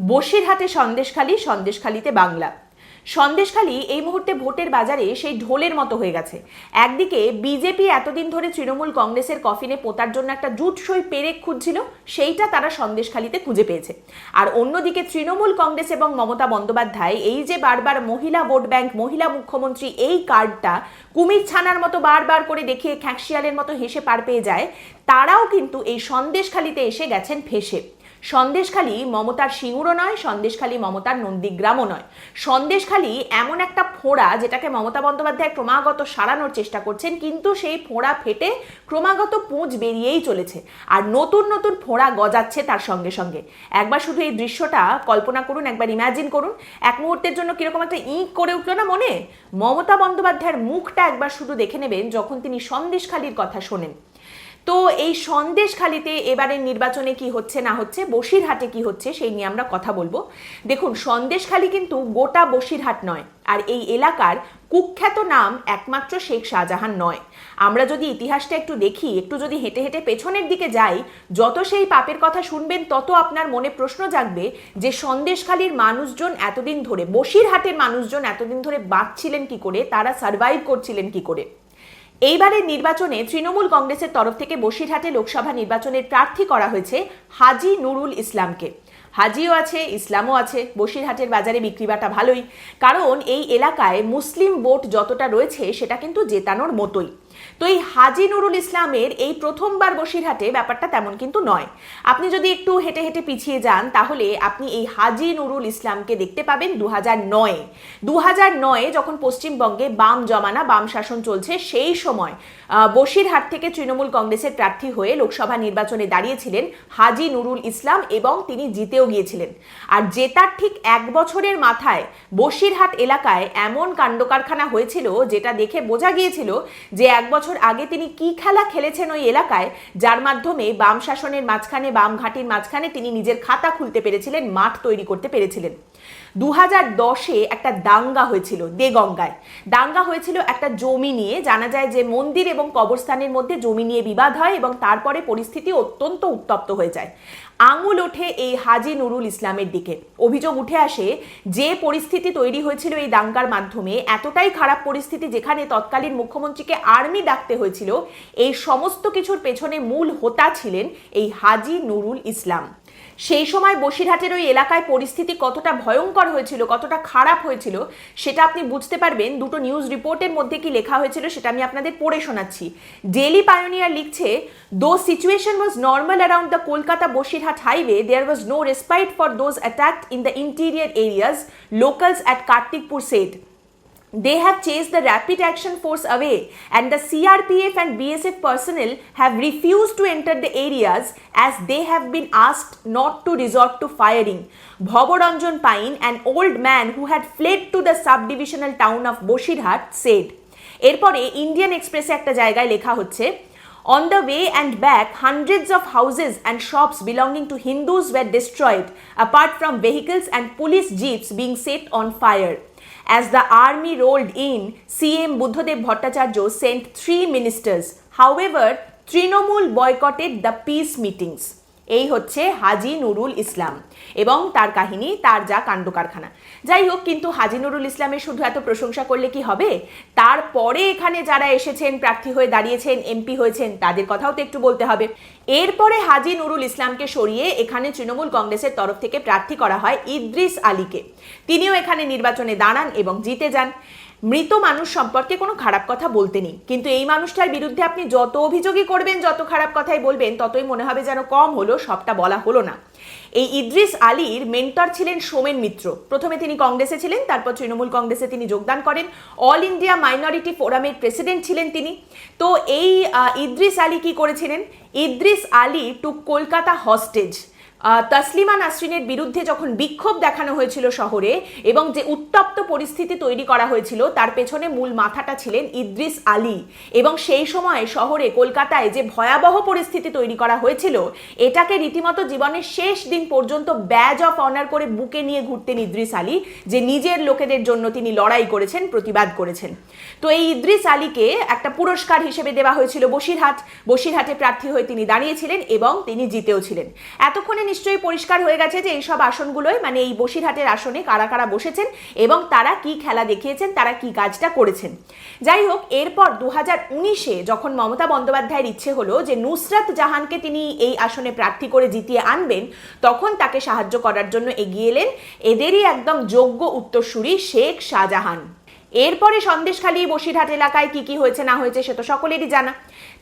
বসিরহাটে সন্দেশখালি, সন্দেশখালিতে বাংলা। সন্দেশখালি এই মুহূর্তে ভোটের বাজারে সেই ঢোলের মতো হয়ে গেছে। একদিকে বিজেপি এতদিন ধরে তৃণমূল কংগ্রেসের কফিনে পোতার জন্য একটা জুট সই পেরেক খুঁজছিল, সেইটা তারা সন্দেশখালিতে খুঁজে পেয়েছে। আর অন্যদিকে তৃণমূল কংগ্রেস এবং মমতা বন্দ্যোপাধ্যায় এই যে বারবার মহিলা ভোট ব্যাংক, মহিলা মুখ্যমন্ত্রী এই কার্ডটা কুমির ছানার মতো বারবার করে দেখিয়ে খ্যাঁকশিয়ালের মতো হেসে পার পেয়ে যায়, তারাও কিন্তু এই সন্দেশখালিতে এসে গেছেন ফেসে। সন্দেশখালি মমতার সিঙ্গুরও নয়, সন্দেশখালি মমতার নন্দীগ্রামও নয়। সন্দেশখালি এমন একটা ফোঁড়া যেটাকে মমতা বন্দ্যোপাধ্যায় ক্রমাগত সারানোর চেষ্টা করছেন, কিন্তু সেই ফোঁড়া ফেটে ক্রমাগত পুঁজ বেরিয়েই চলেছে আর নতুন নতুন ফোঁড়া গজাচ্ছে তার সঙ্গে সঙ্গে। একবার শুধু এই দৃশ্যটা কল্পনা করুন, একবার ইমাজিন করুন। এক মুহূর্তের জন্য কীরকম একটা ইঁক করে উঠল না মনে? মমতা বন্দ্যোপাধ্যায়ের মুখটা একবার শুধু দেখে নেবেন যখন তিনি সন্দেশখালির কথা শোনেন। তো এই সন্দেশখালিতে এবারের নির্বাচনে কি হচ্ছে না হচ্ছে, বসিরহাটে কি হচ্ছে সেই নিয়ে আমরা কথা বলব। দেখুন, সন্দেশখালি কিন্তু গোটা বসিরহাট নয়, আর এই এলাকার কুখ্যাত নাম একমাত্র শেখ শাহজাহান নয়। আমরা যদি ইতিহাসটা একটু দেখি, একটু যদি হেঁটে হেঁটে পেছনের দিকে যাই, যত সেই পাপের কথা শুনবেন, তত আপনার মনে প্রশ্ন জাগবে যে সন্দেশখালির মানুষজন এতদিন ধরে, বসিরহাটের মানুষজন এতদিন ধরে বাঁচছিলেন কি করে, তারা সার্ভাইভ করছিলেন কি করে। এইবারের নির্বাচনে তৃণমূল কংগ্রেসের তরফ থেকে বসিরহাটে লোকসভা নির্বাচনের প্রার্থী করা হয়েছে হাজি নুরুল ইসলামকে। হাজিও আছে, ইসলামও আছে, বসিরহাটের বাজারে বিক্রিবাটা ভালোই। কারণ এই এলাকায় মুসলিম ভোট যতটা রয়েছে সেটা কিন্তু জেতানোর মতোই। তো এই হাজি নুরুল ইসলামের এই প্রথমবার বসিরহাটে ব্যাপারটা তেমন কিন্তু নয়। আপনি যদি একটু হেঁটে হেঁটে পিছিয়ে যান, তাহলে আপনি এই হাজি নুরুল ইসলামকে দেখতে পাবেন দু হাজার নয়ে। দু হাজার নয়ে যখন পশ্চিমবঙ্গে বাম জমানা, বাম শাসন চলছে, সেই সময় বসিরহাট থেকে তৃণমূল কংগ্রেসের প্রার্থী হয়ে লোকসভা নির্বাচনে দাঁড়িয়েছিলেন হাজি নুরুল ইসলাম এবং তিনি জিতেও গিয়েছিলেন। আর জেতার ঠিক এক বছরের মাথায় বসিরহাট এলাকায় এমন কাণ্ডকারখানা হয়েছিল, যেটা দেখে বোঝা গিয়েছিল যে এক বছর আগে তিনি কি খেলা খেলেছেন ওই এলাকায়, যার মাধ্যমে বাম শাসনের মাঝখানে, বাম ঘাটির মাঝখানে তিনি নিজের খাতা খুলতে পেরেছিলেন, মাঠ তৈরি করতে পেরেছিলেন। দু হাজার দশে একটা দাঙ্গা হয়েছিল দেগঙ্গায়। দাঙ্গা হয়েছিল একটা জমি নিয়ে, জানা যায় যে মন্দির এবং কবরস্থানের মধ্যে জমি নিয়ে বিবাদ হয় এবং তারপরে পরিস্থিতি অত্যন্ত উত্তপ্ত হয়ে যায়। আঙুল ওঠে এই হাজি নুরুল ইসলামের দিকে। অভিযোগ উঠে আসে, যে পরিস্থিতি তৈরি হয়েছিল এই দাঙ্গার মাধ্যমে, এতটাই খারাপ পরিস্থিতি যেখানে তৎকালীন মুখ্যমন্ত্রীকে আর্মি ডাকতে হয়েছিল, এই সমস্ত কিছুর পেছনে মূল হোতা ছিলেন এই হাজি নুরুল ইসলাম। সেই সময় বসিরহাটের ওই এলাকায় পরিস্থিতি কতটা ভয়ঙ্কর হয়েছিল, কতটা খারাপ হয়েছিল, সেটা আপনি বুঝতে পারবেন। দুটো নিউজ রিপোর্টের মধ্যে কি লেখা হয়েছিল সেটা আমি আপনাদের পড়ে শোনাচ্ছি। ডেলি পায়োনিয়ার লিখছে the situation was normal around the Kolkata Basirhat highway there was no respite for those attacked in the interior areas, locals at Kartikpur said. They have chased the Rapid Action Force away, and the CRPF and BSF personnel have refused to enter the areas as they have been asked not to resort to firing. Bhabaranjan Pine, an old man who had fled to the subdivisional town of Boshirhat, said. এরপরে Indian এক্সপ্রেসে একটা জায়গায় লেখা হচ্ছে On the way and back, hundreds of houses and shops belonging to Hindus were destroyed, apart from vehicles and police jeeps being set on fire. As the army rolled in, CM Buddhadev Bhattacharya sent three ministers. However, Trinamool boycotted the peace meetings. এই হচ্ছে হাজি নুরুল ইসলাম এবং তার কাহিনী, তার যা কাণ্ড কারখানা যাই হোক, কিন্তু হাজি নুরুল ইসলামের শুধু এত প্রশংসা করলে কি হবে? তারপরে এখানে যারা এসেছেন, প্রার্থী হয়ে দাঁড়িয়েছেন, এমপি হয়েছেন, তাদের কথাও তো একটু বলতে হবে। এরপরে হাজি নুরুল ইসলামকে সরিয়ে এখানে তৃণমূল কংগ্রেসের তরফ থেকে প্রার্থী করা হয় ইদ্রিস আলীকে। তিনিও এখানে নির্বাচনে দাঁড়ান এবং জিতে যান। মৃত মানুষ সম্পর্কে কোনো খারাপ কথা বলতে নেই। কিন্তু এই মানুষটার বিরুদ্ধে আপনি যত অভিযোগই করবেন, যত খারাপ কথাই বলবেন, ততই মনে হবে যেন কম হলো, সবটা বলা হলো না। এই ইদ্রিস আলীর মেন্টর ছিলেন সোমেন মিত্র। প্রথমে তিনি কংগ্রেসে ছিলেন, তারপর তৃণমূল কংগ্রেসে তিনি যোগদান করেন। অল ইন্ডিয়া মাইনরিটি ফোরামের প্রেসিডেন্ট ছিলেন তিনি। তো এই ইদ্রিস আলী কি করেছিলেন? Idris Ali to Kolkata hostage. Taslima নাসরিনের বিরুদ্ধে যখন বিক্ষোভ দেখানো হয়েছিল শহরে এবং যে উত্তপ্ত পরিস্থিতি তৈরি করা হয়েছিল, তার পেছনে মূল মাথাটা ছিলেন ইদ্রিস আলী। এবং সেই সময় শহরে কলকাতায় যে ভয়াবহ পরিস্থিতি তৈরি করা হয়েছিল, এটাকে রীতিমতো জীবনের শেষ দিন পর্যন্ত ব্যাজ অফ অনার করে বুকে নিয়ে ঘুরতেন ইদ্রিস আলী, যে নিজের লোকেদের জন্য তিনি লড়াই করেছেন, প্রতিবাদ করেছেন। তো এই ইদ্রিস আলীকে একটা পুরস্কার হিসেবে দেওয়া হয়েছিল বসিরহাট। বসিরহাটে প্রার্থী হয়ে তিনি দাঁড়িয়েছিলেন এবং তিনি জিতেও ছিলেন। এতক্ষণে নিশ্চয়ই পরিষ্কার হয়ে গেছে যে এইসব আসনগুলোয় মানে এই বসিরহাটের আসনে কারা কারা বসেছেন এবং তারা কি খেলা দেখিয়েছেন, তারা কি কাজটা করেছেন। যাই হোক, এরপর দু হাজার উনিশে যখন মমতা বন্দ্যোপাধ্যায়ের ইচ্ছে হলো যে নুসরাত জাহানকে তিনি এই আসনে প্রার্থী করে জিতিয়ে আনবেন, তখন তাকে সাহায্য করার জন্য এগিয়ে এলেন এদেরই একদম যোগ্য উত্তরসূরি শেখ শাহজাহান। এরপরে সন্দেশখালী বসিরহাট এলাকায় কি কি হয়েছে না হয়েছে সে তো সকলেরই জানা।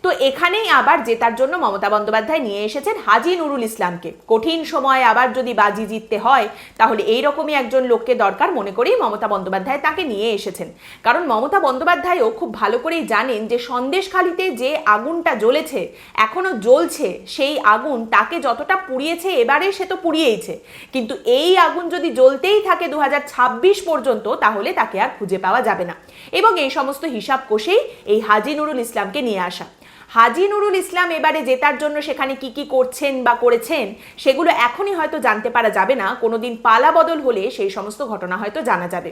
তো এখানেই আবার জেতার জন্য মমতা বন্দ্যোপাধ্যায় নিয়ে এসেছেন হাজি নুরুল ইসলামকে। কঠিন সময়ে আবার যদি বাজি জিততে হয়, তাহলে এই রকমই একজন লোককে দরকার মনে করেই মমতা বন্দ্যোপাধ্যায় তাকে নিয়ে এসেছেন। কারণ মমতা বন্দ্যোপাধ্যায়ও খুব ভালো করেই জানেন যে সন্দেশখালিতে যে আগুনটা জ্বলেছে, এখনও জ্বলছে, সেই আগুন তাকে যতটা পুড়িয়েছে এবারে সে তো পুড়িয়েইছে। কিন্তু এই আগুন যদি জ্বলতেই থাকে দু হাজার ছাব্বিশ পর্যন্ত, তাহলে তাকে আর খুঁজে পাওয়া যাবে না। এবং এই সমস্ত হিসাব কষেই এই হাজি নুরুল ইসলামকে নিয়ে আসা। হাজি নুরুল ইসলাম এবারে জেতার জন্য সেখানে কি কি করছেন বা করেছেন সেগুলো এখনই হয়তো জানতে পারা যাবে না। কোনোদিন পালা বদল হলে সেই সমস্ত ঘটনা হয়তো জানা যাবে।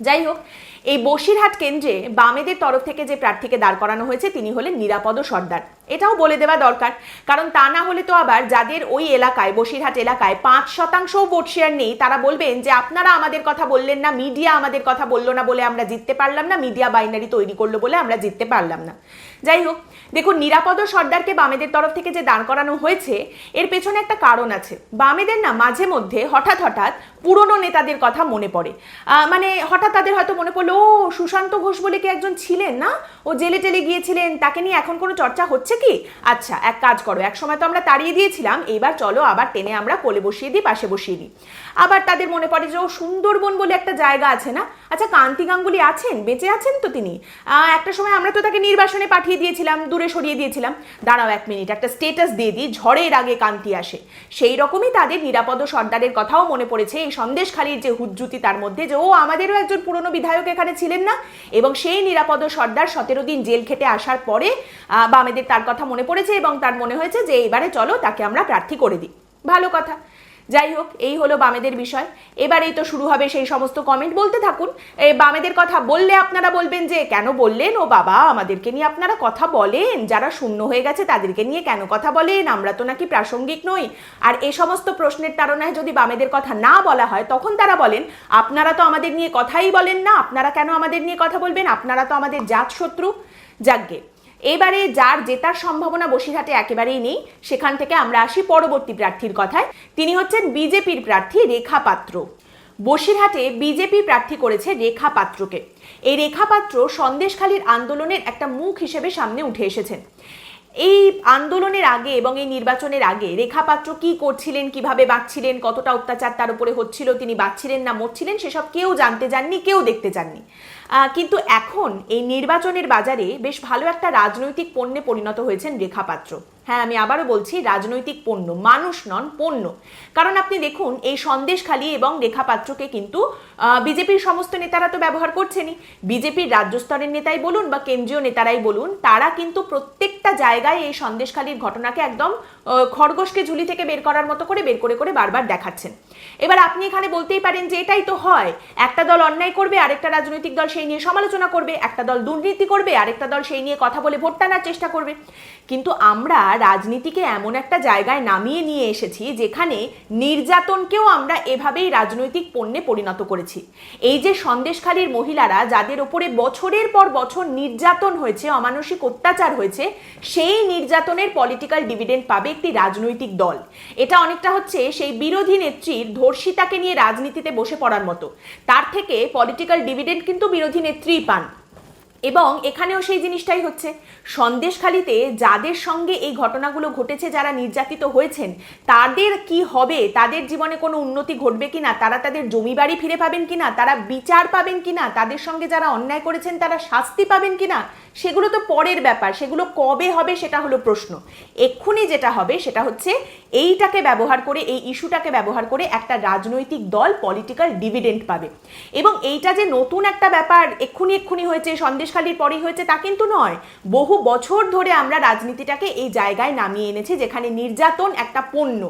যাই হোক, এই বসিরহাট কেন্দ্রে বামেদের তরফ থেকে যে প্রার্থীকে দাঁড় করানো হয়েছে, তিনি হলেন নিরাপদ সর্দার। এটাও বলে দেওয়া দরকার, কারণ তা না হলে তো আবার যাদের ওই এলাকায়, বসিরহাট এলাকায় পাঁচ শতাংশও ভোট শেয়ার নেই, তারা বলবেন যে আপনারা আমাদের কথা বললেন না, মিডিয়া আমাদের কথা বলল না বলে আমরা জিততে পারলাম না, মিডিয়া বাইনারি তৈরি করল বলে আমরা জিততে পারলাম না। যাই হোক, দেখুন, নিরাপদ সর্দারকে বামেদের তরফ থেকে যে দাঁড় করানো হয়েছে, এর পেছনে একটা কারণ আছে। বামেদের না মাঝে মধ্যে হঠাৎ হঠাৎ পুরনো নেতাদের কথা মনে পড়ে। মানে হঠাৎ তাদের হয়তো মনে পড়ল, ও, সুশান্ত ঘোষ বলে কি একজন ছিলেন না? ও জেলে টেলে গিয়েছিলেন, তাকে নিয়ে এখন কোনো চর্চা হচ্ছে কি? আচ্ছা এক কাজ করো, এক সময় তো আমরা তাড়িয়ে দিয়েছিলাম এইবার চলো আবার টেনে আমরা কোলে বসিয়ে দিই, পাশে বসিয়ে দিই। আবার তাদের মনে পড়ে যে, ও, সুন্দরবন বলে একটা জায়গা আছে না? আচ্ছা কান্তি গাঙ্গুলি আছেন? বেঁচে আছেন তো তিনি? একটা সময় আমরা তো তাকে নির্বাসনে পাঠিয়ে দিয়েছিলাম, দূরে সরিয়ে দিয়েছিলাম। দাঁড়াও এক মিনিট, একটা স্টেটাস দিয়ে দিই, ঝড়ের আগে কান্তি আসে। সেই রকমই তাদের নিরাপদ সর্দারের কথাও মনে পড়েছে, এই সন্দেশখালীর যে হুজ্জুতি তার মধ্যে যে, ও, আমাদেরও একজন পুরনো বিধায়ক এখানে ছিলেন না? এবং সেই নিরাপদ সর্দার সতেরো দিন জেল খেটে আসার পরে বা আমাদের তার কথা মনে পড়েছে এবং তার মনে হয়েছে যে এবারে চলো, তাকে আমরা প্রার্থী করে দিই। ভালো কথা। যাই হোক, এই হলো বামেদের বিষয়। এবারেই তো শুরু হবে সেই সমস্ত কমেন্ট বলতে থাকুন, এই বামেদের কথা বললে আপনারা বলবেন যে, কেন বললেন? ও বাবা, আমাদেরকে নিয়ে আপনারা কথা বলেন। যারা শূন্য হয়ে গেছে, তাদেরকে নিয়ে কেন কথা বলেন? আমরা তো নাকি প্রাসঙ্গিক নই। আর এ সমস্ত প্রশ্নের তাড়নায় যদি বামেদের কথা না বলা হয়, তখন তারা বলেন, আপনারা তো আমাদের নিয়ে কথাই বলেন না। আপনারা কেন আমাদের নিয়ে কথা বলবেন? আপনারা তো আমাদের জাত শত্রু। যাকগে এবারে যার জেতার সম্ভাবনা বসিরহাটে একেবারেই নেই, সেখান থেকে আমরা আসি পরবর্তী প্রার্থীর কথায়। তিনি হচ্ছেন বিজেপির প্রার্থী রেখা পাত্র। বসিরহাটে বিজেপি প্রার্থী করেছে রেখা পাত্রকে। এই রেখা পাত্র সন্দেশখালীর আন্দোলনের একটা মুখ হিসেবে সামনে উঠে এসেছেন। এই আন্দোলনের আগে এবং এই নির্বাচনের আগে রেখা পাত্র কি করছিলেন, কীভাবে বাঁচছিলেন, কতটা অত্যাচার তার উপরে হচ্ছিল, তিনি বাঁচছিলেন না, মরছিলেন, সেসব কেউ জানতে চাননি, কেউ দেখতে চাননি। কিন্তু এখন এই নির্বাচনের বাজারে বেশ ভালো একটা রাজনৈতিক পণ্যে পরিণত হয়েছেন রেখা পাত্র। হ্যাঁ আমি আবারও বলছি, রাজনৈতিক পণ্য, মানুষ নন, পণ্য। কারণ আপনি দেখুন, এই সন্দেশখালী এবং রেখা পাত্রকে কিন্তু বিজেপির সমস্ত নেতারা তো ব্যবহার করছেনই। বিজেপির রাজ্য স্তরের নেতাই বলুন বা কেন্দ্রীয় নেতারাই বলুন, তারা কিন্তু প্রত্যেকটা জায়গায় এই সন্দেশখালীর ঘটনাকে একদম খরগোশকে ঝুলি থেকে বের করার মতো করে, বের করে করে বারবার দেখাচ্ছেন। এবার আপনি এখানে বলতেই পারেন যে এটাই তো হয়। একটা দল অন্যায় করবে, আরেকটা রাজনৈতিক দল সেই নিয়ে সমালোচনা করবে, একটা দল দুর্নীতি করবে, আরেকটা দল সেই নিয়ে কথা বলে ভোট টানার চেষ্টা করবে। কিন্তু আমরা রাজনীতিকে এমন একটা জায়গায় নামিয়ে নিয়ে এসেছি যেখানে নির্যাতনকেও আমরা এভাবেই রাজনৈতিক পণ্যে পরিণত করেছি। এই যে সন্দেশখালীর মহিলারা, যাদের ওপরে বছরের পর বছর নির্যাতন হয়েছে, অমানসিক অত্যাচার হয়েছে, সেই নির্যাতনের পলিটিক্যাল ডিভিডেন্ড পাবে একটি রাজনৈতিক দল। এটা অনেকটা হচ্ছে সেই বিরোধী নেত্রীর ধর্ষিতাকে নিয়ে রাজনীতিতে বসে পড়ার মতো। তার থেকে পলিটিক্যাল ডিভিডেন্ড কিন্তু বিরোধী নেত্রীই পান। এবং এখানেও সেই জিনিসটাই হচ্ছে। সন্দেশখালিতে যাদের সঙ্গে এই ঘটনাগুলো ঘটেছে, যারা নির্যাতিত হয়েছেন, তাদের কি হবে? তাদের জীবনে কোনো উন্নতি ঘটবে কিনা? তারা তাদের জমি বাড়ি ফিরে পাবেন কিনা? তারা বিচার পাবেন কিনা? তাদের সঙ্গে যারা অন্যায় করেছেন, তারা শাস্তি পাবেন কিনা? সেগুলো তো পরের ব্যাপার। সেগুলো কবে হবে সেটা হলো প্রশ্ন। এক্ষুনি যেটা হবে সেটা হচ্ছে এইটাকে ব্যবহার করে, এই ইস্যুটাকে ব্যবহার করে একটা রাজনৈতিক দল পলিটিক্যাল ডিভিডেন্ট পাবে। এবং এইটা যে নতুন একটা ব্যাপার, এক্ষুনি এক্ষুনি হয়েছে সন্দেশ সন্দেশখালির পরেই হয়েছে তা কিন্তু নয়। বহু বছর ধরে আমরা রাজনীতিটাকে এই জায়গায় নামিয়ে এনেছি যেখানে নির্যাতন একটা পণ্য।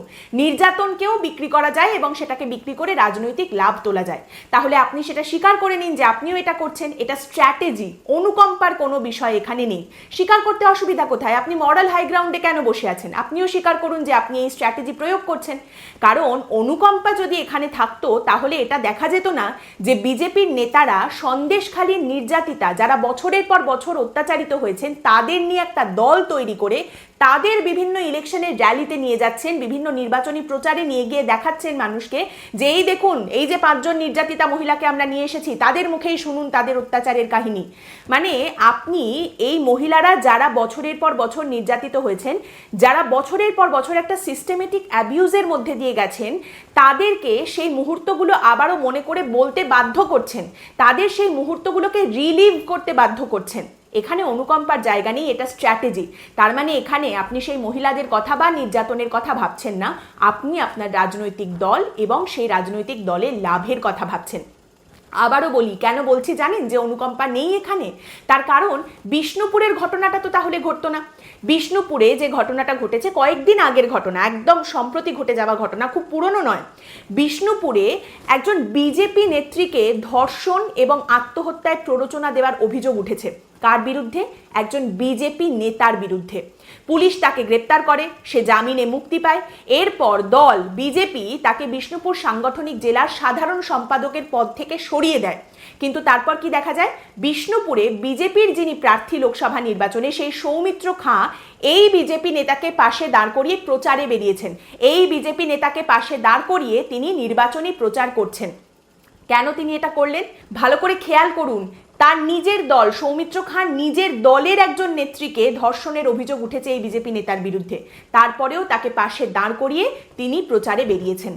নির্যাতনকেও বিক্রি করা যায় এবং সেটাকে বিক্রি করে রাজনৈতিক লাভ তোলা যায়। তাহলে আপনি সেটা স্বীকার করে নিন যে আপনিও এটা করছেন। এটা স্ট্র্যাটেজি। অনুকম্পার কোনো বিষয় এখানে নেই। স্বীকার করতে অসুবিধা কোথায়? আপনি মরাল হাই গ্রাউন্ডে কেন বসে আছেন? আপনিও স্বীকার করুন যে আপনি এই স্ট্র্যাটেজি প্রয়োগ করছেন। কারণ অনুকম্পা যদি এখানে থাকতো, তাহলে এটা দেখা যেত না যে বিজেপির নেতারা সন্দেশখালীর নির্যাতিতা, যারা বছরের পর বছর অত্যাচারিত হয়েছেন তাদের নিয়ে একটা দল তৈরি করে তাদের বিভিন্ন ইলেকশনের র্যালিতে নিয়ে যাচ্ছেন, বিভিন্ন নির্বাচনী প্রচারে নিয়ে গিয়ে দেখাচ্ছেন মানুষকে যে, এই দেখুন, এই যে পাঁচজন নির্যাতিতা মহিলাকে আমরা নিয়ে এসেছি, তাদের মুখেই শুনুন তাদের অত্যাচারের কাহিনী। মানে আপনি এই মহিলারা যারা বছরের পর বছর নির্যাতিত হয়েছেন, যারা বছরের পর বছর একটা সিস্টেমেটিক অ্যাবিউজের মধ্যে দিয়ে গেছেন, তাদেরকে সেই মুহূর্তগুলো আবারও মনে করে বলতে বাধ্য করছেন। তাদের সেই মুহূর্তগুলোকে রিলিভ করতে বাধ্য করছেন। এখানে অনুকম্পার জায়গা নেই, এটা স্ট্র্যাটেজি তার মানে এখানে আপনি সেই মহিলাদের কথা বা নির্যাতনের কথা ভাবছেন না, আপনি আপনার রাজনৈতিক দল এবং সেই রাজনৈতিক দলের লাভের কথা ভাবছেন। আবারও বলি, কেন বলছি জানেন যে অনুকম্পা নেই এখানে? তার কারণ বিষ্ণুপুরের ঘটনাটা তো তাহলে ঘটতো না। বিষ্ণুপুরে যে ঘটনাটা ঘটেছে কয়েকদিন আগের ঘটনা, একদম সম্প্রতি ঘটে যাওয়া ঘটনা, খুব পুরনো নয়। বিষ্ণুপুরে একজন বিজেপি নেত্রীকে ধর্ষণ এবং আত্মহত্যায় প্ররোচনা দেওয়ার অভিযোগ উঠেছে। কার বিরুদ্ধে? একজন বিজেপি নেতার বিরুদ্ধে। পুলিশ তাকে গ্রেপ্তার করে, সে জামিনে মুক্তি পায়। এরপর দল বিজেপি তাকে বিষ্ণুপুর সাংগঠনিক জেলার সাধারণ সম্পাদকের পদ থেকে সরিয়ে দেয়। কিন্তু তারপর কি দেখা যায়? বিষ্ণুপুরে বিজেপির যিনি প্রার্থী লোকসভা নির্বাচনে, সেই সৌমিত্র খাঁ এই বিজেপি নেতাকে পাশে দাঁড় করিয়ে প্রচারে বেরিয়েছেন। এই বিজেপি নেতাকে পাশে দাঁড় করিয়ে তিনি নির্বাচনী প্রচার করছেন। কেন তিনি এটা করলেন? ভালো করে খেয়াল করুন। তার নিজের দল, সৌমিত্র খান নিজের দলের একজন নেত্রীকে ধর্ষণের অভিযোগ উঠেছে এই বিজেপি নেতার বিরুদ্ধে। তারপরেও তাকে পাশে দাঁড় করিয়ে তিনি প্রচারে বেরিয়েছেন।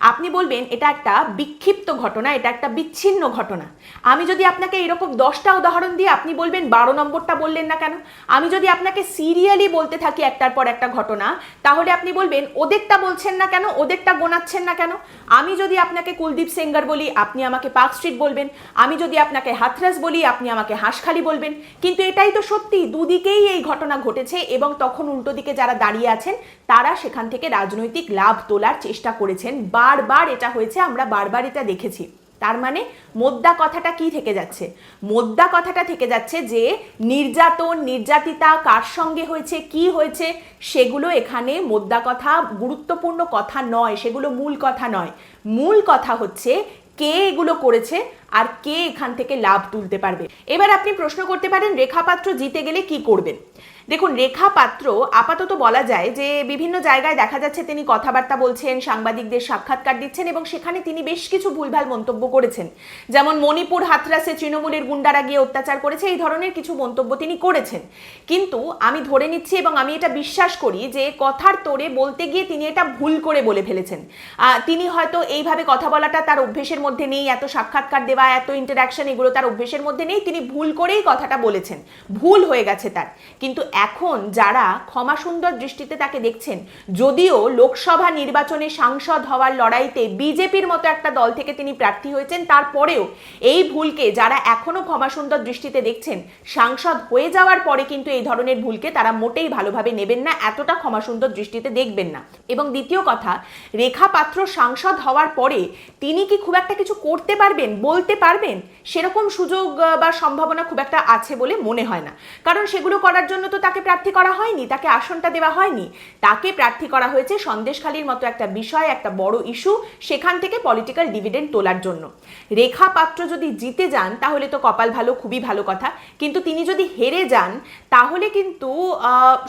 আপনি বলবেন, এটা একটা বিক্ষিপ্ত ঘটনা, এটা একটা বিচ্ছিন্ন ঘটনা। আমি যদি আপনাকে এরকম দশটা উদাহরণ দিয়ে আপনি বলবেন, বারো নম্বরটা বললেন না কেন? আমি যদি আপনাকে সিরিয়ালি বলতে থাকি একটার পর একটা ঘটনা, তাহলে আপনি বলবেন, ওদেরটা বলছেন না কেন? ওদেরটা গোনাচ্ছেন না কেন? আমি যদি আপনাকে কুলদীপ সেঙ্গার বলি, আপনি আমাকে পার্ক স্ট্রিট বলবেন। আমি যদি আপনাকে হাথরাস বলি, আপনি আমাকে হাঁসখালি বলবেন। কিন্তু এটাই তো সত্যি, দুদিকেই এই ঘটনা ঘটেছে এবং তখন উল্টো দিকে যারা দাঁড়িয়ে আছেন, তারা সেখান থেকে রাজনৈতিক লাভ তোলার চেষ্টা করেছেন বারবার এটা হয়েছে, আমরা বারবার এটা দেখেছি। তার মানে মোদ্দা কথাটা কি থেকে যাচ্ছে? মোদ্দা কথাটা থেকে যাচ্ছে যে নির্যাতন, নির্যাতিতা কার সঙ্গে হয়েছে, কি হয়েছে, সেগুলো এখানে মোদ্দা কথা, গুরুত্বপূর্ণ কথা নয়, সেগুলো মূল কথা নয়। মূল কথা হচ্ছে কে এগুলো করেছে আর কে এখান থেকে লাভ তুলতে পারবে। এবার আপনি প্রশ্ন করতে পারেন, রেখাপাত্র জিতে গেলে কি করবেন? দেখুন, রেখা পাত্র আপাতত বলা যায় যে বিভিন্ন জায়গায় দেখা যাচ্ছে তিনি কথাবার্তা বলছেন, সাংবাদিকদের সাক্ষাৎকার দিচ্ছেন এবং সেখানে তিনি বেশ কিছু ভুলভাল মন্তব্য করেছেন। যেমন মণিপুর হাতরাসে তৃণমূলের গুন্ডারা গিয়ে অত্যাচার করেছে, এই ধরনের কিছু মন্তব্য তিনি করেছেন। কিন্তু আমি ধরে নিচ্ছি এবং আমি এটা বিশ্বাস করি যে কথার তোরে বলতে গিয়ে তিনি এটা ভুল করে বলে ফেলেছেন। তিনি হয়তো এইভাবে কথা বলাটা তার অভ্যেসের মধ্যে নেই, এত সাক্ষাৎকার দেওয়া, এত ইন্টারাকশন এগুলো তার অভ্যেসের মধ্যে নেই, তিনি ভুল করেই কথাটা বলেছেন। ভুল হয়ে গেছে তার। কিন্তু এখন যারা ক্ষমা সুন্দর দৃষ্টিতে তাকে দেখছেন, যদিও লোকসভা নির্বাচনে সাংসদ হওয়ার লড়াইতে বিজেপির মতো একটা দল থেকে তিনি প্রার্থী হয়েছেন, তারপরেও এই ভুলকে যারা এখনও ক্ষমা সুন্দর দৃষ্টিতে দেখছেন, সাংসদ হয়ে যাওয়ার পরে কিন্তু এই ধরনের ভুলকে তারা মোটেই ভালোভাবে নেবেন না, এতটা ক্ষমা সুন্দর দৃষ্টিতে দেখবেন না। এবং দ্বিতীয় কথা, রেখা পাত্র সাংসদ হওয়ার পরে তিনি কি খুব একটা কিছু করতে পারবেন, বলতে পারবেন? সেরকম সুযোগ বা সম্ভাবনা খুব একটা আছে বলে মনে হয় না। কারণ সেগুলো করার জন্য তো তাকে প্রার্থী করা হয়নি, তাকে আসনটা দেওয়া হয়নি। তাকে প্রার্থী করা হয়েছে সন্দেশখালীর মতো একটা বিষয়, একটা বড় ইস্যু সেখান থেকে পলিটিক্যাল ডিভিডেন্ড তোলার জন্য। রেখা পাত্র যদি জিতে যান, তাহলে তো কপাল ভালো, খুবই ভালো কথা। কিন্তু তিনি যদি হেরে যান, তাহলে কিন্তু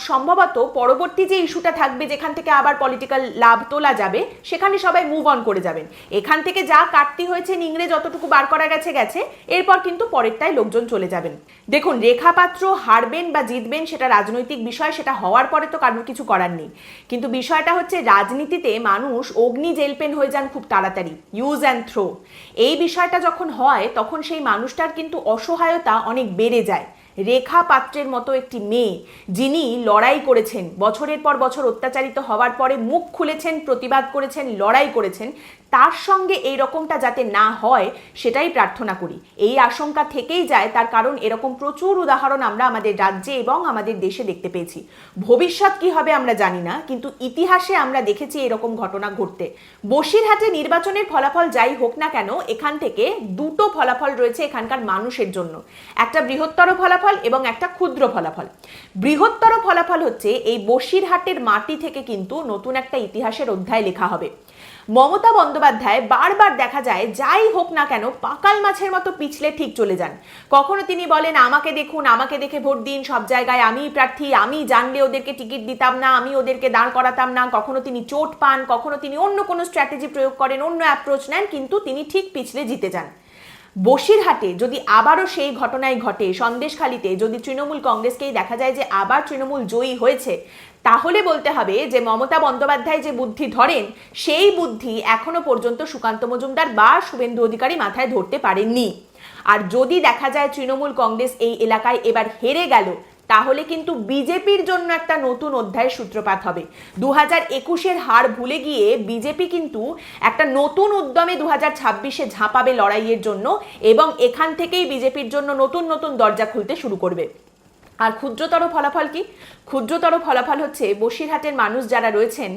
সম্ভবত পরবর্তী যে ইস্যুটা থাকবে, যেখান থেকে আবার পলিটিক্যাল লাভ তোলা যাবে, সেখানে সবাই মুভ অন করে যাবেন। এখান থেকে যা কাটতি হয়েছে নিংড়ে যতটুকু বার করা গেছে গেছে। এরপর কিন্তু পরেরটাই লোকজন চলে যাবেন। দেখুন, রেখা পাত্র হারবেন বা জিতবেন, সেটা রাজনৈতিক বিষয়, সেটা হওয়ার পরে তো কারোর কিছু করার নেই। কিন্তু বিষয়টা হচ্ছে, রাজনীতিতে মানুষ অগ্নি জেলপেন হয়ে যান খুব তাড়াতাড়ি ইউজ অ্যান্ড থ্রো এই বিষয়টা যখন হয়, তখন সেই মানুষটার কিন্তু অসহায়তা অনেক বেড়ে যায়। রেখা পাত্রের মতো একটি মেয়ে, যিনি লড়াই করেছেন। বছরের পর বছর অত্যাচারিত হওয়ার পরে মুখ খুলেছেন, প্রতিবাদ করেছেন, লড়াই করেছেন। তার সঙ্গে এই রকমটা যাতে না হয়, সেটাই প্রার্থনা করি। এই আশঙ্কা থেকেই যায়, তার কারণ এরকম প্রচুর উদাহরণ আমরা আমাদের রাজ্যে এবং আমাদের দেশে দেখতে পেয়েছি। ভবিষ্যৎ কি হবে আমরা জানি না, কিন্তু ইতিহাসে আমরা দেখেছি এরকম ঘটনা ঘটতে। বসিরহাটে নির্বাচনের ফলাফল যাই হোক না কেন, এখান থেকে দুটো ফলাফল রয়েছে এখানকার মানুষের জন্য। একটা বৃহত্তর ফলাফল এবং একটা ক্ষুদ্র ফলাফল। বৃহত্তর ফলাফল হচ্ছে এই বসিরহাটের মাটি থেকে কিন্তু নতুন একটা ইতিহাসের অধ্যায় লেখা হবে। মমতা বন্দ্যোপাধ্যায় বারবার দেখা যায়, যাই হোক না কেন, পাকাল মাছের মতো পিছলে ঠিক চলে যান। কখনো তিনি বলেন, আমাকে দেখুন, আমাকে দেখে ভোট দিন, সব জায়গায় আমি প্রার্থী, আমি জানলে ওদেরকে টিকিট দিতাম না, আমি ওদেরকে দাঁড় করাতাম না। কখনো তিনি চোট পান, কখনো তিনি অন্য কোনো স্ট্র্যাটেজি প্রয়োগ করেন, অন্য অ্যাপ্রোচ নেন, কিন্তু তিনি ঠিক পিছলে জিতে যান। বসিরহাটে যদি আবারও সেই ঘটনায় ঘটে, সন্দেশখালিতে যদি তৃণমূল কংগ্রেসকেই দেখা যায় যে আবার তৃণমূল জয়ী হয়েছে, তাহলে বলতে হবে যে মমতা বন্দ্যোপাধ্যায় যে বুদ্ধি ধরেন, সেই বুদ্ধি এখনও পর্যন্ত সুকান্ত মজুমদার বা শুভেন্দু অধিকারী মাথায় ধরতে পারেননি। আর যদি দেখা যায় তৃণমূল কংগ্রেস এই এলাকায় এবার হেরে গেল তাহলে কিন্তু বিজেপির জন্য একটা নতুন অধ্যায়ের সূত্রপাত হবে। দু হাজার একুশের হার ভুলে গিয়ে বিজেপি কিন্তু একটা নতুন উদ্যমে দু হাজার ছাব্বিশে ঝাঁপাবে লড়াইয়ের জন্য এবং এখান থেকেই বিজেপির জন্য নতুন নতুন দরজা খুলতে শুরু করবে। আর ক্ষুদ্রতর ফলাফল কি? ক্ষুদ্রতর ফলাফল হচ্ছে বসিরহাটের মানুষ যারা রয়েছেন,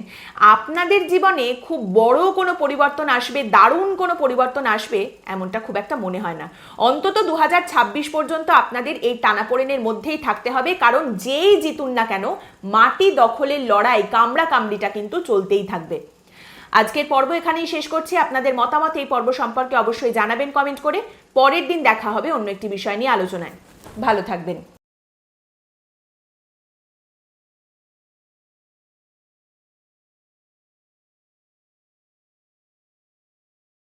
আপনাদের জীবনে খুব বড় কোনো পরিবর্তন আসবে, দারুণ কোনো পরিবর্তন আসবে এমনটা খুব একটা মনে হয় না। অন্তত দু হাজার ছাব্বিশ পর্যন্ত আপনাদের এই টানাপোড়েনের মধ্যেই থাকতে হবে, কারণ যেই জিতুন না কেন, মাটি দখলের লড়াই, কামড়া কামড়িটা কিন্তু চলতেই থাকবে। আজকের পর্ব এখানেই শেষ করছি। আপনাদের মতামত এই পর্ব সম্পর্কে অবশ্যই জানাবেন কমেন্ট করে। পরের দিন দেখা হবে অন্য একটি বিষয় নিয়ে আলোচনায়। ভালো থাকবেন।